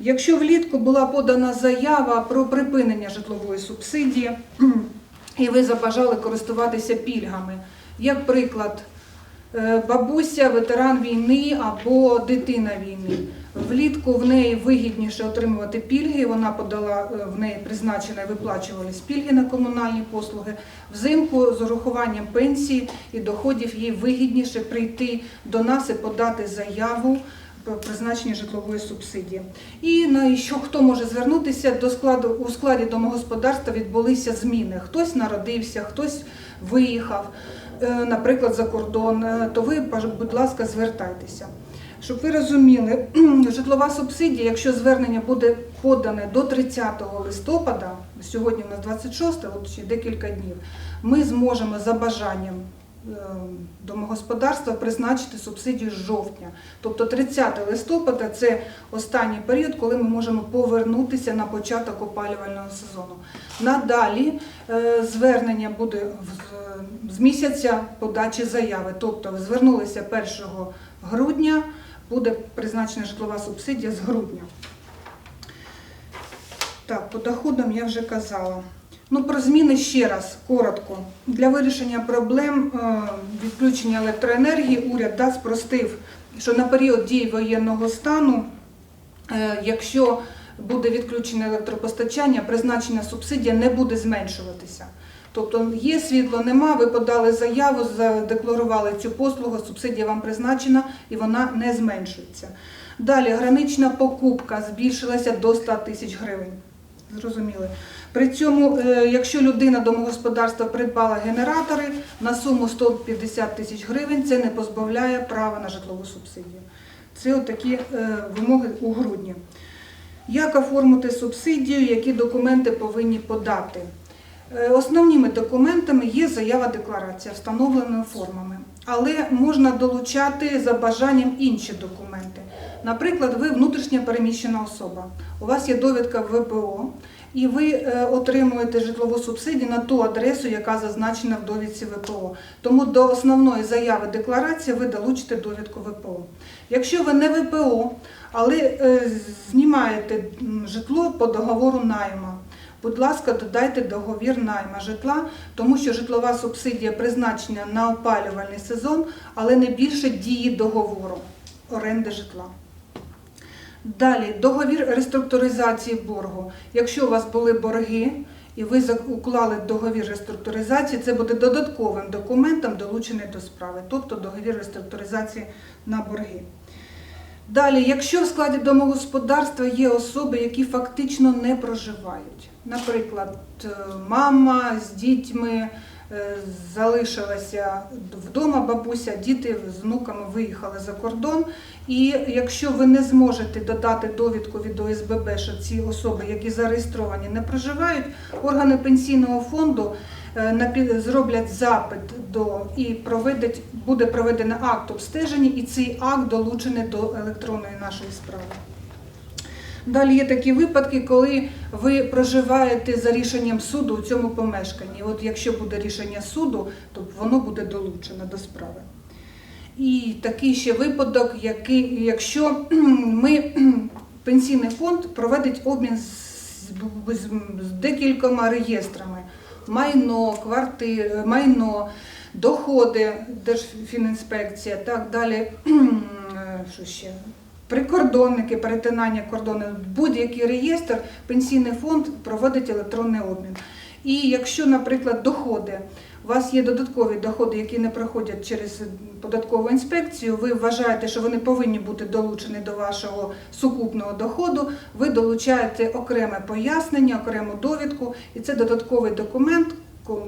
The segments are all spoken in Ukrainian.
Якщо влітку була подана заява про припинення житлової субсидії, і ви забажали користуватися пільгами, як приклад, е, бабуся, ветеран війни або дитина війни. Влітку в неї вигідніше отримувати пільги. Вона подала е, в неї призначена і виплачувались пільги на комунальні послуги. Взимку з урахуванням пенсії і доходів їй вигідніше прийти до нас і подати заяву призначення житлової субсидії. І на що хто може звернутися до складу у складі домогосподарства відбулися зміни. Хтось народився, хтось виїхав, е, наприклад, за кордон. Е, То ви, будь ласка, звертайтеся. Щоб ви розуміли, житлова субсидія, якщо звернення буде подане до 30 листопада, сьогодні у нас 26, от ще декілька днів, ми зможемо за бажанням домогосподарства призначити субсидію з жовтня. Тобто 30 листопада це останній період, коли ми можемо повернутися на початок опалювального сезону. Надалі е, звернення буде з місяця подачі заяви. Тобто звернулися 1 грудня, буде призначена житлова субсидія з грудня. Так, по доходам я вже казала. Ну, про зміни ще раз, коротко. Для вирішення проблем е, відключення електроенергії уряд да, спростив, що на період дії воєнного стану, е, якщо буде відключене електропостачання, призначена субсидія не буде зменшуватися. Тобто є світло, нема, ви подали заяву, задекларували цю послугу, субсидія вам призначена і вона не зменшується. Далі гранична покупка збільшилася до 100 тисяч гривень. Зрозуміли. При цьому, е, якщо людина домогосподарства придбала генератори на суму 150 тисяч гривень, це не позбавляє права на житлову субсидію. Це такі е, вимоги у грудні. Як оформити субсидію, які документи повинні подати? Е, Основними документами є заява декларація, встановленою формами, але можна долучати за бажанням інші документи. Наприклад, ви внутрішньо переміщена особа, у вас є довідка ВПО, і ви е, отримуєте житлову субсидію на ту адресу, яка зазначена в довідці ВПО. Тому до основної заяви декларації ви долучите довідку ВПО. Якщо ви не ВПО, але е, знімаєте житло по договору найму, Будь ласка, додайте договір найма житла, тому що житлова субсидія призначена на опалювальний сезон, але не більше дії договору оренди житла. Далі договір реструктуризації боргу. Якщо у вас були борги і ви уклали договір реструктуризації, це буде додатковим документом, долучений до справи, тобто договір реструктуризації на борги. Далі, якщо в складі домогосподарства є особи, які фактично не проживають, наприклад, е, мама з дітьми е, залишилася вдома, бабуся, діти з внуками виїхали за кордон. І якщо ви не зможете додати довідку від ОСББ, що ці особи, які зареєстровані, не проживають, органи пенсійного фонду зроблять запит до і проведуть, буде проведено акт обстеження, і цей акт долучений до електронної нашої справи. Далі є такі випадки, коли ви проживаєте за рішеннем суду у цьому помешканні. От якщо буде рішення суду, то воно буде долучено до справи. І такий ще випадок, який, якщо ми пенсійний фонд проводить обмін з, з, з декількома реєстрами: майно, квартири, майно, доходи, Держфінінспекція, так далі. Що ще? Прикордонники, перетинання кордону, будь-який реєстр, пенсійний фонд проводить електронний обмін. І якщо, наприклад, доходи, у вас є додаткові доходи, які не проходять через податкову інспекцію, ви вважаєте, що вони повинні бути долучені до вашого сукупного доходу, ви долучаєте окреме пояснення, окрему довідку, і це додатковий документ,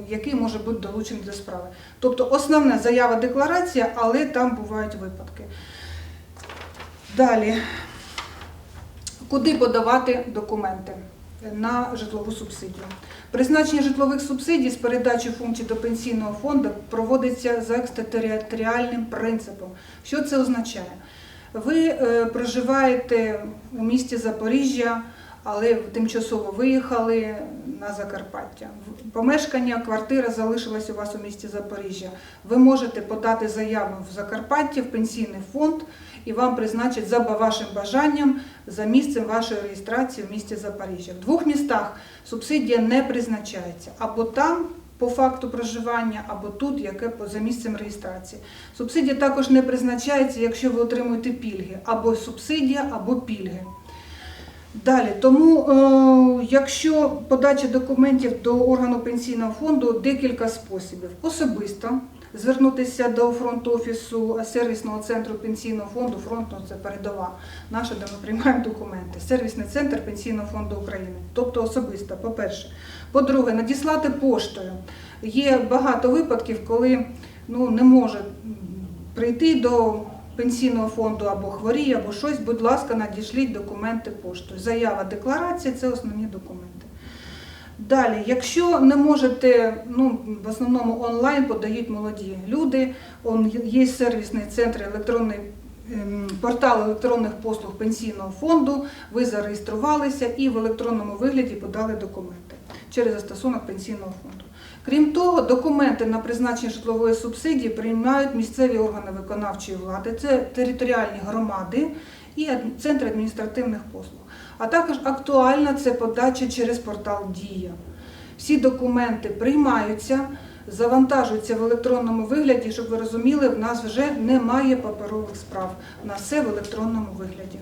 який може бути долучений до справи. Тобто основна заява декларація, але там бувають випадки. Далі, куди подавати документи на житлову субсидію? Призначення житлових субсидій з передачі функцій до пенсійного фонду проводиться за екстериторіальним принципом. Що це означає? Ви е, проживаєте у місті Запоріжжя, але тимчасово виїхали на Закарпаття. Помешкання, квартира залишилась у вас у місті Запоріжжя. Ви можете подати заяву в Закарпатті, в пенсійний фонд, і вам призначать за вашим бажанням за місцем вашої реєстрації в місті Запоріжжя. В двох містах субсидія не призначається або там. По факту проживання або тут, яке по- за місцем реєстрації. Субсидія також не призначається, якщо ви отримуєте пільги, або субсидія, або пільги. Далі, тому, е, якщо подача документів до органу пенсійного фонду декілька способів. Особисто звернутися до фронт-офісу сервісного центру пенсійного фонду. Фронт це передова наша, де ми приймаємо документи. Сервісний центр пенсійного фонду України. Тобто особисто, по-перше. По-друге, надіслати поштою. Є багато випадків, коли ну, не може прийти до пенсійного фонду або хворіє, або щось, будь ласка, надішліть документи поштою. Заява, декларація це основні документи. Далі, якщо не можете, ну в основному онлайн подають молоді люди, он є сервісний центр електронний. ем, Портал електронних послуг пенсійного фонду, ви зареєструвалися і в електронному вигляді подали документи через застосунок пенсійного фонду. Крім того, документи на призначення житлової субсидії приймають місцеві органи виконавчої влади, це територіальні громади і центри адміністративних послуг. А також актуальна це подача через портал Дія. Всі документи приймаються, завантажуються в електронному вигляді, щоб ви розуміли, в нас вже немає паперових справ. На все в електронному вигляді.